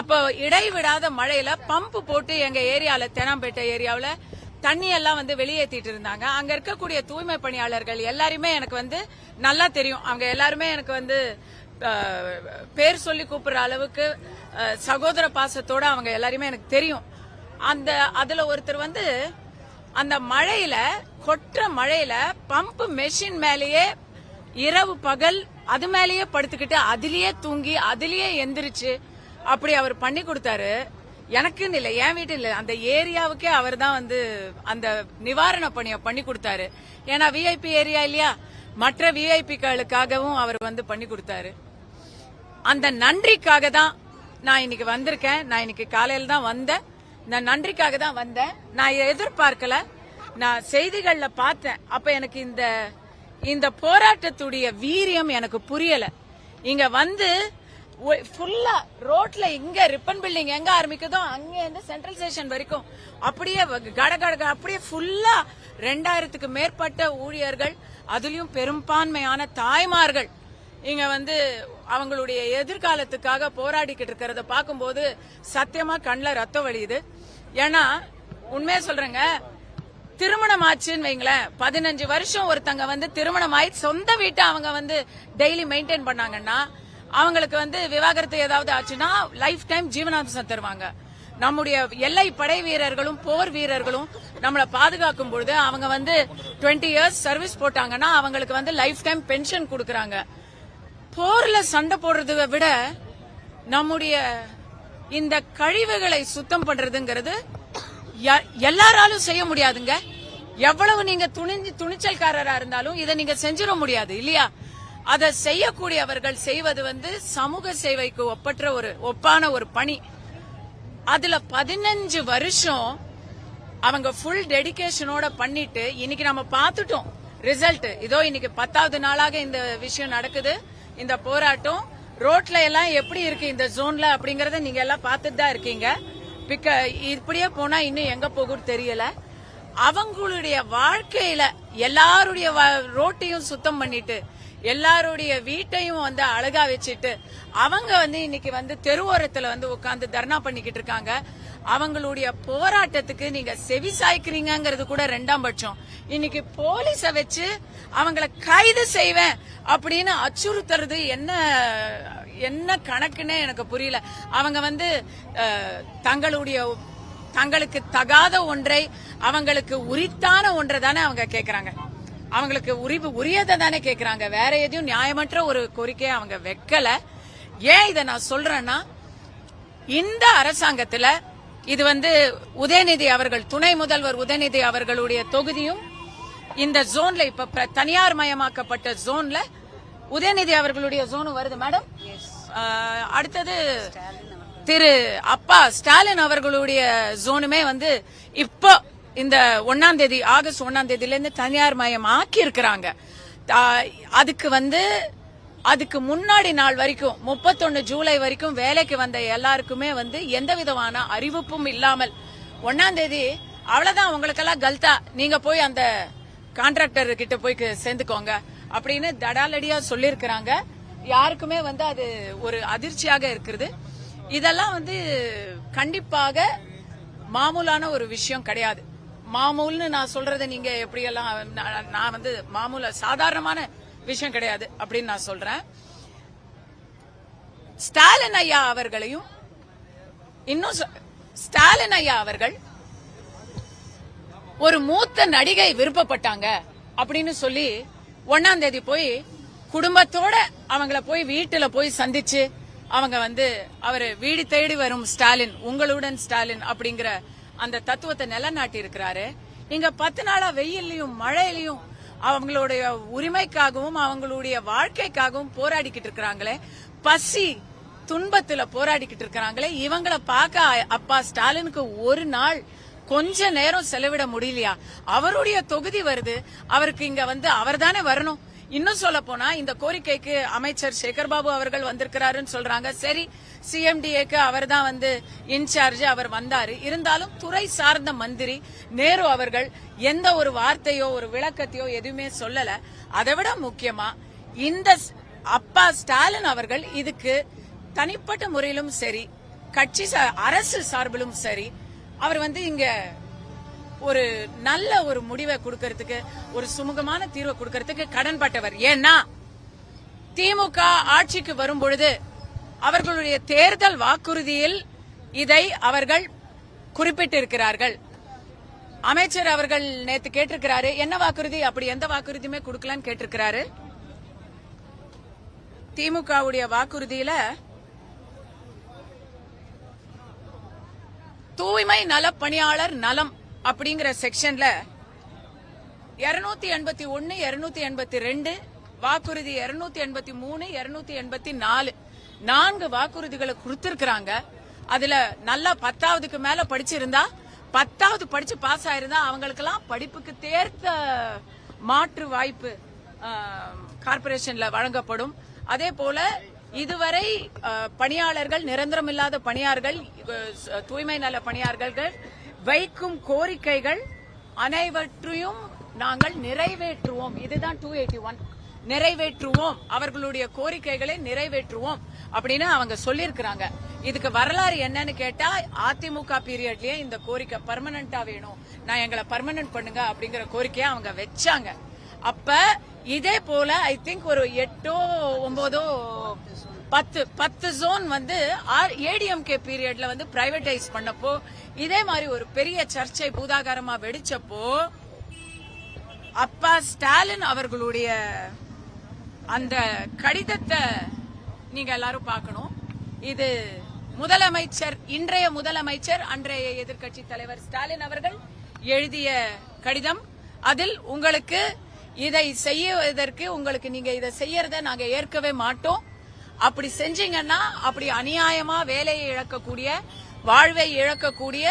அப்போ இடைவிடாத மழையில பம்ப் போட்டு எங்க ஏரியால தெனாம்பேட்டை ஏரியாவில தண்ணி எல்லாம் வந்து வெளியேற்றிட்டு இருந்தாங்க. அங்க இருக்கக்கூடிய தூய்மை பணியாளர்கள் எல்லாருமே எனக்கு வந்து நல்லா தெரியும். அவங்க எல்லாருமே எனக்கு வந்து பேர் சொல்லி கூப்பிடுற அளவுக்கு சகோதர பாசத்தோட அவங்க எல்லாருமே எனக்கு தெரியும். அந்த அதுல ஒருத்தர் வந்து அந்த மழையில கொற்ற மழையில பம்ப் மெஷின் மேலேயே இரவு பகல் அது மேலேயே படுத்துக்கிட்டு அதுலயே தூங்கி அதுலயே எந்திரிச்சு அப்படி அவர் பண்ணி கொடுத்தாரு. எனக்குன்னு இல்லை என் வீட்டு இல்லை. அந்த ஏரியாவுக்கே அவர் தான் வந்து அந்த நிவாரண பணியை பண்ணி கொடுத்தாரு. ஏன்னா விஐபி ஏரியா இல்லையா? மற்ற விஐபிக்களுக்காகவும் அவர் வந்து பண்ணி கொடுத்தாரு. அந்த நன்றிக்காக தான் நான் இன்னைக்கு வந்திருக்கேன். நான் இன்னைக்கு காலையில தான் வந்தேன். இந்த நன்றிக்காக தான் வந்தேன். நான் எதிர்பார்க்கல. நான் செய்திகள்ல பார்த்தேன். அப்ப எனக்கு இந்த இந்த போராட்டத்துடைய வீரியம் எனக்கு புரியல. இங்க வந்து ஃபுல்லா ரோட்ல இங்க ரிப்பன் பில்டிங் எங்க ஆரம்பிக்குதோ அங்க இருந்து சென்ட்ரல் ஸ்டேஷன் வரைக்கும் அப்படியே கட கட அப்படியே ஃபுல்லா ரெண்டாயிரத்துக்கு மேற்பட்ட ஊழியர்கள் அதுலயும் பெரும்பான்மையான தாய்மார்கள் இங்க வந்து அவங்களுடைய எதிர்காலத்துக்காக போராடிக்கிட்டு இருக்கிறத பார்க்கும்போது சத்தியமா கண்ணில் ரத்தம் வழியுது ஏன்னா உண்மையா சொல்றேங்க திருமணம் ஆச்சுன்னு வைங்களேன் பதினஞ்சு வருஷம் ஒருத்தங்க வந்து திருமணம் ஆயி சொந்த வீட்டை அவங்க வந்து டெய்லி மெயின்டைன் பண்ணாங்கன்னா அவங்களுக்கு வந்து விவாகரத்து ஏதாவது ஆச்சுன்னா லைஃப் டைம் ஜீவனாம்சம் தருவாங்க. நம்முடைய எல்லை படை வீரர்களும் போர் வீரர்களும் நம்மளை பாதுகாக்கும் பொழுது அவங்க வந்து 20 இயர்ஸ் சர்வீஸ் போட்டாங்கன்னா அவங்களுக்கு வந்து லைஃப் டைம் பென்ஷன் கொடுக்கறாங்க. போர்ல சண்டை போடுறதை விட நம்முடைய இந்த கழிவுகளை சுத்தம் பண்றதுங்கிறது எல்லாராலும் செய்ய முடியாதுங்க. எவ்வளவு நீங்க துணிஞ்சு துணிச்சல்காரரா இருந்தாலும் இதை நீங்க செஞ்சிட முடியாது இல்லையா? அதை செய்யக்கூடியவர்கள் செய்வது வந்து சமூக சேவைக்கு ஒப்பற்ற ஒரு ஒப்பான ஒரு பணி. அதுல பதினஞ்சு வருஷம் அவங்க ஃபுல் டெடிக்கேஷனோட பண்ணிட்டு இன்னைக்கு நம்ம பார்த்துட்டோம் ரிசல்ட் இதோ இன்னைக்கு பத்தாவது நாளாக இந்த விஷயம் நடக்குது. இந்த போராட்டம் ரோட்ல எல்லாம் எப்படி இருக்கு? இந்த ஜோன்ல அப்படிங்கறத நீங்க எல்லாம் பார்த்துட்டு தான் இருக்கீங்க. பிக்க இப்படியே போனா இன்னும் எங்க போகும் தெரியல. அவங்களுடைய வாழ்க்கையில எல்லாருடைய ரோட்டையும் சுத்தம் பண்ணிட்டு எல்லாருடைய வீட்டையும் வந்து அழகா வச்சுட்டு அவங்க வந்து இன்னைக்கு வந்து தெருவோரத்துல வந்து உட்காந்து தர்ணா பண்ணிக்கிட்டு இருக்காங்க. அவங்களுடைய போராட்டத்துக்கு நீங்க செவி சாய்க்கிறீங்கிறது கூட ரெண்டாம் பட்சம். இன்னைக்கு போலீஸ வச்சு அவங்கள கைது செய்வேன் அப்படின்னு அச்சுறுத்துறது என்ன என்ன கணக்குன்னே எனக்கு புரியல. அவங்க வந்து தங்களுடைய தங்களுக்கு தகாத ஒன்றை அவங்களுக்கு உரித்தான ஒன்றை தானே அவங்க கேக்குறாங்க. அவங்களுக்கு உரிவு உரியதை தானே கேக்குறாங்க. வேற எதையும் நியாயமற்ற ஒரு கோரிக்கையை அவங்க வைக்கல. ஏன் இதை நான் சொல்றேன்னா இந்த அரசாங்கத்துல இது வந்து உதயநிதி அவர்கள் துணை முதல்வர் உதயநிதி அவர்களுடைய தொகுதியும் இந்த ஜோன்ல இப்ப தனியார் மயமாக்கப்பட்ட ஜோன்ல உதயநிதி அவர்களுடைய ஜோனும் வருது. மேடம் அடுத்தது திரு அப்பா ஸ்டாலின் அவர்களுடைய ஜோனுமே வந்து இப்போ இந்த ஒன்னாம் தேதி ஆகஸ்ட் ஒன்னாம் தேதியில இருந்து தனியார் மயம் ஆக்கி இருக்கிறாங்க அதுக்கு வந்து அதுக்கு முன்னாடி நாள் வரைக்கும் முப்பத்தொன்னு ஜூலை வரைக்கும் வேலைக்கு வந்த எல்லாருக்குமே வந்து எந்த விதமான அறிவிப்பும் இல்லாமல் ஒன்னாம் தேதி அவ்வளவுதான் உங்களுக்கெல்லாம் கல்தா நீங்க போய் அந்த கான்ட்ராக்டர் கிட்ட போய் சேர்ந்துக்கோங்க அப்படின்னு தடாலடியா சொல்லியிருக்கிறாங்க. யாருக்குமே வந்து அது ஒரு அதிர்ச்சியாக இருக்கிறது இதெல்லாம் வந்து கண்டிப்பாக மாமூலான ஒரு விஷயம் கிடையாது. மாமூல்னு நான் சொல்றதை நீங்க எப்படியெல்லாம் நான் நான் வந்து மாமூல சாதாரணமான விஷயம் கிடையாது அப்படின்னு நான் சொல்றேன். ஸ்டாலின் ஐயா அவர்களையும் இன்னும் ஸ்டாலின் ஐயா அவர்கள் ஒரு மூத்த நடிகை விருப்பப்பட்டாங்க அப்படின்னு சொல்லி ஒன்னாம் தேதி போய் குடும்பத்தோட அவங்கள போய் வீட்டுல போய் சந்திச்சு அவங்க வந்து அவரு வீடு தேடி வரும் ஸ்டாலின் உங்களுடன் ஸ்டாலின் அப்படிங்கிற அந்த தத்துவத்தை நிலநாட்டி இருக்கிறாரு இங்க பத்து நாளா வெயில்லையும் மழையிலையும் அவங்களுடைய உரிமைக்காகவும் அவங்களுடைய வாழ்க்கைக்காகவும் போராடிக்கிட்டு இருக்கிறாங்களே. பசி துன்பத்துல போராடிக்கிட்டு இருக்கிறாங்களே. இவங்களை பார்க்க அப்பா ஸ்டாலினுக்கு ஒரு நாள் கொஞ்ச நேரம் செலவிட முடியலையா? அவருடைய தொகுதி வருது. அவருக்கு இங்க வந்து அவர் தானே வரணும். இன்னும் சொல்ல போனா இந்த கோரிக்கைக்கு அமைச்சர் சேகர்பாபு அவர்கள் வந்திருக்கிறாருன்னு சொல்றாங்க. சரி சிஎம்டிஏக்கு அவர் தான் வந்து இன்சார்ஜ் அவர் வந்தாரு. இருந்தாலும் துறை சார்ந்த மந்திரி நேரு அவர்கள் எந்த ஒரு வார்த்தையோ ஒரு விளக்கத்தையோ எதுவுமே சொல்லல. அதை விட முக்கியமா இந்த ஸ்- அப்பா ஸ்டாலின் அவர்கள் இதுக்கு தனிப்பட்ட முறையிலும் சரி கட்சி சா- அரசு சார்பிலும் சரி அவர் வந்து இங்க ஒரு நல்ல ஒரு முடிவை கொடுக்கறதுக்கு ஒரு சுமூகமான தீர்வை கொடுக்கறதுக்கு கடன்பட்டவர். ஏன்னா திமுக ஆட்சிக்கு வரும் பொழுது அவர்களுடைய தேர்தல் வாக்குறுதியில் இதை அவர்கள் குறிப்பிட்டிருக்கிறார்கள். அமைச்சர் அவர்கள் நேத்து கேட்டிருக்கிறாரு என்ன வாக்குறுதி? அப்படி எந்த வாக்குறுதியுமே கொடுக்கலன்னு கேட்டிருக்கிறாரு. திமுகவுடைய வாக்குறுதியில தூய்மை நல பணியாளர் நலம் அப்படிங்கிற செக்ஷன்ல இருநூத்தி எண்பத்தி ஒன்னு இருநூத்தி எண்பத்தி ரெண்டு வாக்குறுதி இருநூத்தி எண்பத்தி மூணு இருநூத்தி எண்பத்தி நாலு. நான்கு வாக்குறுதிகளை கொடுத்திருக்கிறாங்க. அதுல நல்லா பத்தாவதுக்கு மேல படிச்சிருந்தா பத்தாவது படிச்சு பாஸ் ஆயிருந்தா அவங்களுக்கெல்லாம் படிப்புக்கு தேர்த்த மாற்று வாய்ப்பு கார்பரேஷன்ல வழங்கப்படும். அதே போல இதுவரை பணியாளர்கள் நிரந்தரமில்லாத பணியாளர்கள் தூய்மை நல பணியாளர்கள் வைக்கும் கோரிக்கைகள் அனைவற்றையும் நாங்கள் நிறைவேற்றுவோம். இதுதான் டூ எயிட்டி ஒன் நிறைவேற்றுவோம். அவர்களுடைய கோரிக்கைகளை நிறைவேற்றுவோம் அப்படின்னு அவங்க சொல்லியிருக்கிறாங்க. இதுக்கு வரலாறு என்னன்னு கேட்டா அதிமுக பீரியட்லயே இந்த கோரிக்கை பர்மனண்டா வேணும். நான் எங்களை பர்மனன்ட் பண்ணுங்க அப்படிங்கிற கோரிக்கையை அவங்க வச்சாங்க. அப்ப இதே போல ஐ திங்க் ஒரு எட்டோ ஒன்பதோ பத்து பத்து ஜோன் வந்து ஏடிஎம்கே பீரியட்ல வந்து பிரைவேடைஸ் பண்ணப்போ இதே மாதிரி ஒரு பெரிய சர்ச்சை பூதாகாரமா வெடிச்சப்போ அப்பா ஸ்டாலின் அவர்களுடைய அந்த கடிதத்தை நீங்க எல்லாரும் பார்க்கணும். இது முதலமைச்சர் இன்றைய முதலமைச்சர் அன்றைய எதிர்க்கட்சி தலைவர் ஸ்டாலின் அவர்கள் எழுதிய கடிதம். அதில் உங்களுக்கு இதை செய்வதற்கு உங்களுக்கு நீங்க இதை செய்யறத நாங்க ஏற்கவே மாட்டோம். அப்படி செஞ்சீங்கன்னா அப்படி அநியாயமா வேலையை இழக்கக்கூடிய வாழ்வை இழக்கக்கூடிய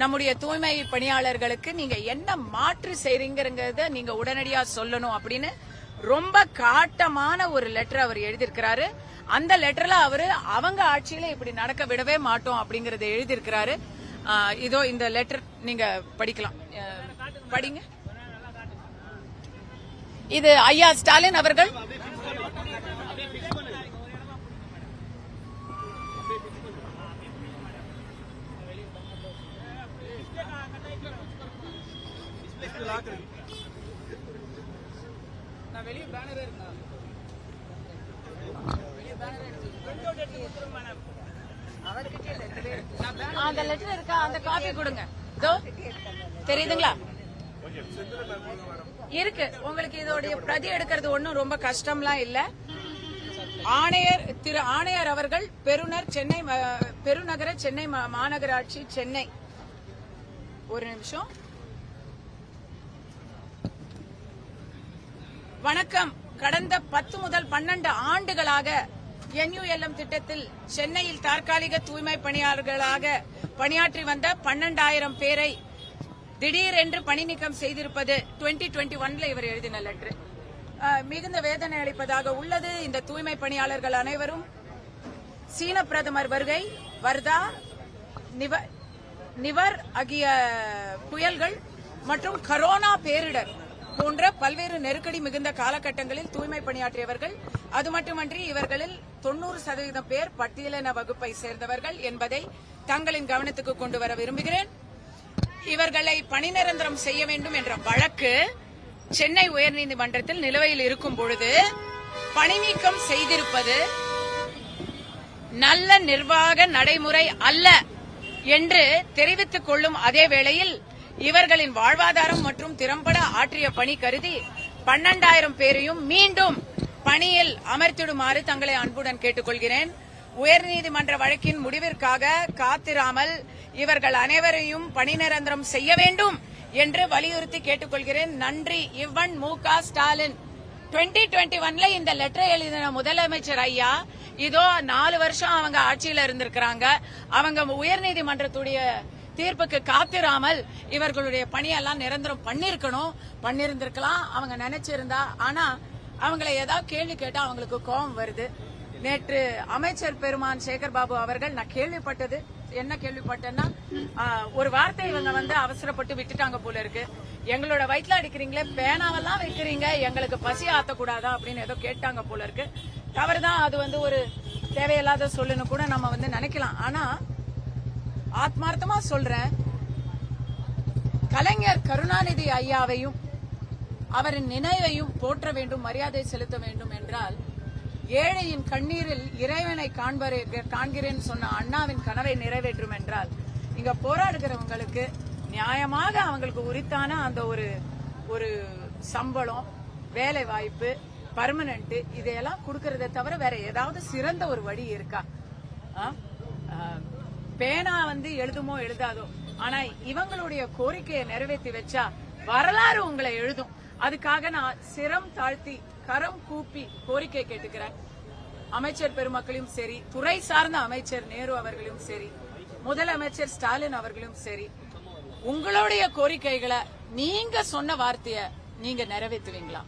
நம்முடைய தூய்மை பணியாளர்களுக்கு நீங்க என்ன மாற்று செய்றீங்கிறத நீங்க உடனடியா சொல்லணும் அப்படின்னு ரொம்ப காட்டமான ஒரு லெட்டர் அவர் எழுதியிருக்கிறாரு. அந்த லெட்டர்ல அவரு அவங்க ஆட்சியில இப்படி நடக்க விடவே மாட்டோம் அப்படிங்கறத எழுதியிருக்கிறாரு. இதோ இந்த லெட்டர் நீங்க படிக்கலாம். படிங்க. இது ஐயா ஸ்டாலின் அவர்கள். அந்த லெட்டர் இருக்கா? அந்த காப்பி கொடுங்க. இதோ தெரியுதுங்களா? இருக்கு. உங்களுக்கு இதோடைய பிரதி எடுக்கிறது ஒண்ணும் ரொம்ப கஷ்டம்லாம் இல்ல. ஆணையர் திரு ஆணையர் அவர்கள் பெருநர் சென்னை பெருநகர சென்னை மாநகராட்சி சென்னை. ஒரு நிமிஷம். வணக்கம். கடந்த பத்து முதல் பன்னெண்டு ஆண்டுகளாக என்யூஎல்எம் திட்டத்தில் சென்னையில் தற்காலிக தூய்மை பணியாளர்களாக பணியாற்றி வந்த பன்னெண்டாயிரம் பேரை திடீரென்று பணி நீக்கம் செய்திருப்பது டுவெண்டி டுவெண்டி ஒன்ல இவர் எழுதின லெட்டர் மிகுந்த வேதனை அளிப்பதாக உள்ளது இந்த தூய்மை பணியாளர்கள் அனைவரும். சீன பிரதமர் வருகை வர்தா நிவர் ஆகிய புயல்கள் மற்றும் கரோனா பேரிடர். போன்ற பல்வேறு நெருக்கடி மிகுந்த காலகட்டங்களில் தூய்மை பணியாற்றியவர்கள் அது மட்டுமன்றி இவர்களில் தொண்ணூறு சதவீதம் பேர் பட்டியலின வகுப்பை சேர்ந்தவர்கள் என்பதை தங்களின் கவனத்துக்கு கொண்டு வர விரும்புகிறேன். இவர்களை பணி நிரந்தரம் செய்ய வேண்டும் என்ற வழக்கு சென்னை உயர்நீதிமன்றத்தில் நிலுவையில் இருக்கும் பொழுது பணிநீக்கம் செய்திருப்பது நல்ல நிர்வாக நடைமுறை அல்ல என்று தெரிவித்துக் கொள்ளும் அதே வேளையில் இவர்களின் வாழ்வாதாரம் மற்றும் திறம்பட ஆற்றிய பணி கருதி பன்னெண்டாயிரம் பேரையும் மீண்டும் பணியில் அமர்த்திடுமாறு தங்களை அன்புடன் கேட்டுக்கொள்கிறேன். உயர்நீதிமன்ற வழக்கின் முடிவிற்காக காத்திராமல் இவர்கள் அனைவரையும் பணி நிரந்தரம் செய்ய வேண்டும் என்று வலியுறுத்தி கேட்டுக்கொள்கிறேன். நன்றி. இவன் மு க. ஸ்டாலின். 2021 டுவெண்ட்டி ஒன்ல இந்த லெட்டர் எழுதின முதலமைச்சர் ஐயா இதோ நாலு வருஷம் அவங்க ஆட்சியில இருந்திருக்கிறாங்க. அவங்க உயர்நீதிமன்றத்துடைய தீர்ப்புக்கு காத்திராமல் இவர்களுடைய பணியெல்லாம் நிரந்தரம் பண்ணிருக்கணும் பண்ணிருந்திருக்கலாம் அவங்க நினைச்சிருந்தா. ஆனா அவங்களை ஏதாவது கேள்வி கேட்டா அவங்களுக்கு கோபம் வருது. நேற்று அமைச்சர் பெருமான் சேகர் பாபு அவர்கள் நான் கேள்விப்பட்டது. என்ன கேள்விப்பட்டேன்னா ஒரு வார்த்தை இவங்க வந்து அவசரப்பட்டு விட்டுட்டாங்க போல இருக்கு. எங்களோட வயிற்றுல அடிக்கிறீங்களே பேனாவெல்லாம் வைக்கிறீங்க எங்களுக்கு பசி ஆத்தக்கூடாதா அப்படின்னு ஏதோ கேட்டாங்க போல இருக்கு. தவறுதான் அது வந்து ஒரு தேவையில்லாத சொல்லுன்னு கூட நம்ம வந்து நினைக்கலாம். ஆனா ஆத்மார்த்தமா சொல்றேன். கலைஞர் கருணாநிதி ஐயாவையும் அவரின் நினைவையும் போற்ற வேண்டும் மரியாதை செலுத்த வேண்டும் என்றால் ஏழையின் கண்ணீரில் இறைவனை காண்பரே காண்கிறேன் சொன்ன அண்ணாவின் கனவை நிறைவேற்றும் என்றால் இங்க போராடுகிறவங்களுக்கு நியாயமாக அவங்களுக்கு உரித்தான அந்த ஒரு ஒரு சம்பளம் வேலை வாய்ப்பு பர்மனன்ட் இதையெல்லாம் கொடுக்கறத தவிர வேற ஏதாவது சிறந்த ஒரு வழி இருக்கா? ஆ, பேனா வந்து எழுதுமோ எழுதாதோ. ஆனா இவங்களுடைய கோரிக்கையை நிறைவேற்றி வச்சா வரலாறு உங்களை எழுதும். அதுக்காக நான் சிரம் தாழ்த்தி கரம் கூப்பி கோரிக்கை கேட்டுக்கிறேன். அமைச்சர் பெருமக்களையும் சரி துறை சார்ந்த அமைச்சர் நேரு அவர்களும் சரி முதலமைச்சர் ஸ்டாலின் அவர்களும் சரி உங்களுடைய கோரிக்கைகளை நீங்க சொன்ன வார்த்தைய நீங்க நிறைவேற்றுவீங்களா?